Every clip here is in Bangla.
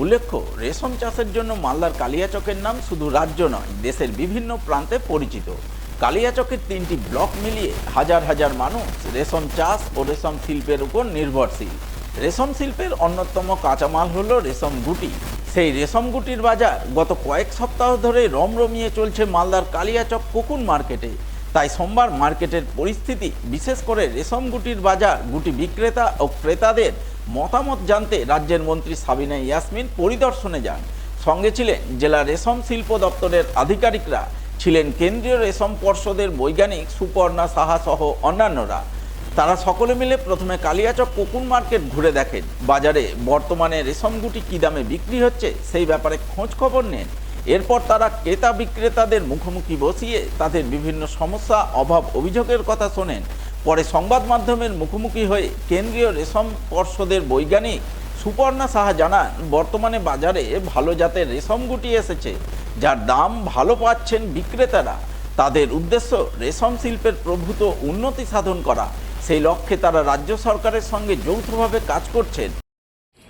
উল্লেখ্য, রেশম চাষের জন্য মালদার কালিয়াচকের নাম শুধু রাজ্য নয়, দেশের বিভিন্ন প্রান্তে পরিচিত। কালিয়াচকের তিনটি ব্লক মিলিয়ে হাজার হাজার মানুষ রেশম চাষ ও রেশম শিল্পের উপর নির্ভরশীল। রেশম শিল্পের অন্যতম কাঁচামাল হলো রেশম গুটি। সেই রেশম গুটির বাজার গত কয়েক সপ্তাহ ধরে রমরমিয়ে চলছে মালদার কালিয়াচক কোকুন মার্কেটে। তাই সোমবার মার্কেটের পরিস্থিতি, বিশেষ করে রেশম গুটির বাজার, গুটি বিক্রেতা ও ক্রেতাদের মতামত জানতে রাজ্যের মন্ত্রী সাবিনা ইয়াসমিন পরিদর্শনে যান। সঙ্গে ছিলেন জেলা রেশম শিল্প দপ্তরের আধিকারিকরা, ছিলেন কেন্দ্রীয় রেশম পর্ষদের বৈজ্ঞানিক সুপর্ণা সাহা সহ অন্যান্যরা। তারা সকলে মিলে প্রথমে কালিয়াচক কোকুন মার্কেট ঘুরে দেখেন। বাজারে বর্তমানে রেশম গুটি কী দামে বিক্রি হচ্ছে সেই ব্যাপারে খোঁজ খবর নেন। এরপর তারা ক্রেতা বিক্রেতাদের মুখোমুখি বসিয়ে তাদের বিভিন্ন সমস্যা, অভাব অভিযোগের কথা শোনেন। পরে সংবাদ মাধ্যমের মুখোমুখি হয়ে কেন্দ্রীয় রেশম পর্ষদের বৈজ্ঞানিক সুপর্ণা সাহা জানান, বর্তমানে বাজারে ভালো জাতের রেশম গুটি এসেছে, যার দাম ভালো পাচ্ছেন বিক্রেতারা। তাদের উদ্দেশ্য রেশম শিল্পের প্রভূত উন্নতি সাধন করা। সেই লক্ষ্যে তারা রাজ্য সরকারের সঙ্গে যৌথভাবে কাজ করছেন।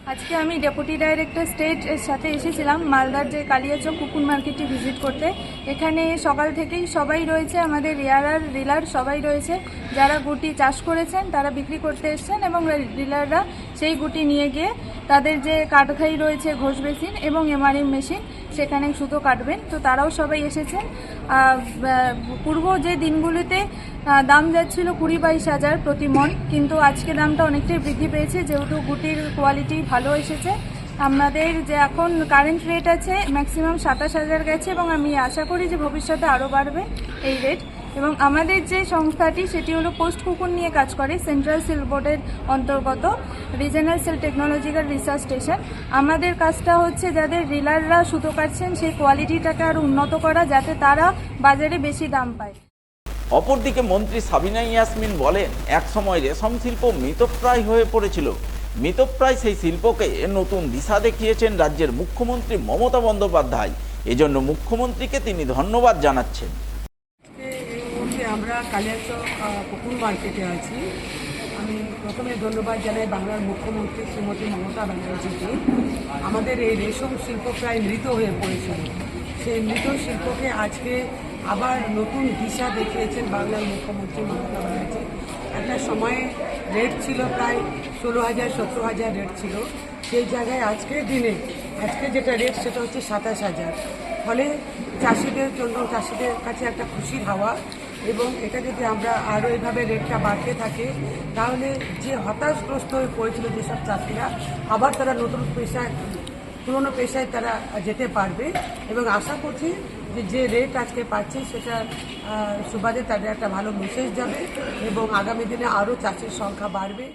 আজকে আমি ডেপুটি ডাইরেক্টর স্টেট এর সাথে এসেছিলাম, মালদার যে কালিয়াচক কুকুর মার্কেটটি ভিজিট করতে। এখানে সকাল থেকেই সবাই রয়েছে, আমাদের রিয়ারার রিলার সবাই রয়েছে। যারা গুটি চাষ করেছেন, তারা বিক্রি করতে এসেছেন এবং ডিলাররা সেই গুটি নিয়ে গিয়ে তাদের যে কাঠখাই রয়েছে, ঘোষ মেশিন এবং এমআরএম মেশিন, সেখানে সুতো কাটবেন। তো তারাও সবাই এসেছেন। পূর্ব যে দিনগুলিতে দাম যাচ্ছিল কুড়ি বাইশ হাজার প্রতি মন, কিন্তু আজকে দামটা অনেকটাই বৃদ্ধি পেয়েছে, যেহেতু গুটির কোয়ালিটি ভালো এসেছে। আমাদের যে এখন কারেন্ট রেট আছে ম্যাক্সিমাম সাতাশ হাজার গেছে এবং আমি আশা করি যে ভবিষ্যতে আরও বাড়বে এই রেট এবং আমাদের যে সংস্থাটি, সেটি হলো পোস্ট কুকুর নিয়ে কাজ করে, সেন্ট্রাল সিল বোর্ডের অন্তর্গত, regional sell technological research station. আমাদের কাজটা হচ্ছে যাদের রিলাররা সুতো কাটছেন, সেই কোয়ালিটিটাকে আরও উন্নত করা, যাতে তারা বাজারে বেশি দাম পায়। অপরদিকে মন্ত্রী সাবিনা ইয়াসমিন বলেন একসময় রেশম শিল্প মৃতপ্রায় হয়ে পড়েছিল। মৃতপ্রায় সেই শিল্পকে নতুন দিশা দেখিয়েছেন রাজ্যের মুখ্যমন্ত্রী মমতা বন্দ্যোপাধ্যায়। এজন্য মুখ্যমন্ত্রীকে তিনি ধন্যবাদ জানাচ্ছেন। আমরা কালিয়াচক পুকুর মার্কেটে আছি। আমি প্রথমে ধন্যবাদ জানাই বাংলার মুখ্যমন্ত্রী শ্রীমতী মমতা ব্যানার্জিকে। আমাদের এই রেশম শিল্প প্রায় মৃত হয়ে পড়েছিল। সেই মৃত শিল্পকে আজকে আবার নতুন দিশা দেখিয়েছেন বাংলার মুখ্যমন্ত্রী মমতা ব্যানার্জি। একটা সময়ে রেট ছিল প্রায় ষোলো হাজার, সতেরো হাজার রেট ছিল। সেই জায়গায় আজকের দিনে, আজকে যেটা রেট সেটা হচ্ছে সাতাশ হাজার। ফলে চাষিদের জন্য চাষিদের কাছে একটা খুশির হাওয়া। এবং এটা যদি আমরা আরও এভাবে রেটটা বাড়তে থাকে, তাহলে যে হতাশগ্রস্ত হয়ে পড়েছিল যেসব চাষিরা, আবার তারা নতুন পেশায়, পুরনো পেশায় তারা যেতে পারবে। এবং আশা করছি যে যে রেট আজকে পাচ্ছি, সেটা সুবাদে তাদের একটা ভালো মেসেজ যাবে এবং আগামী দিনে আরও চাষির সংখ্যা বাড়বে।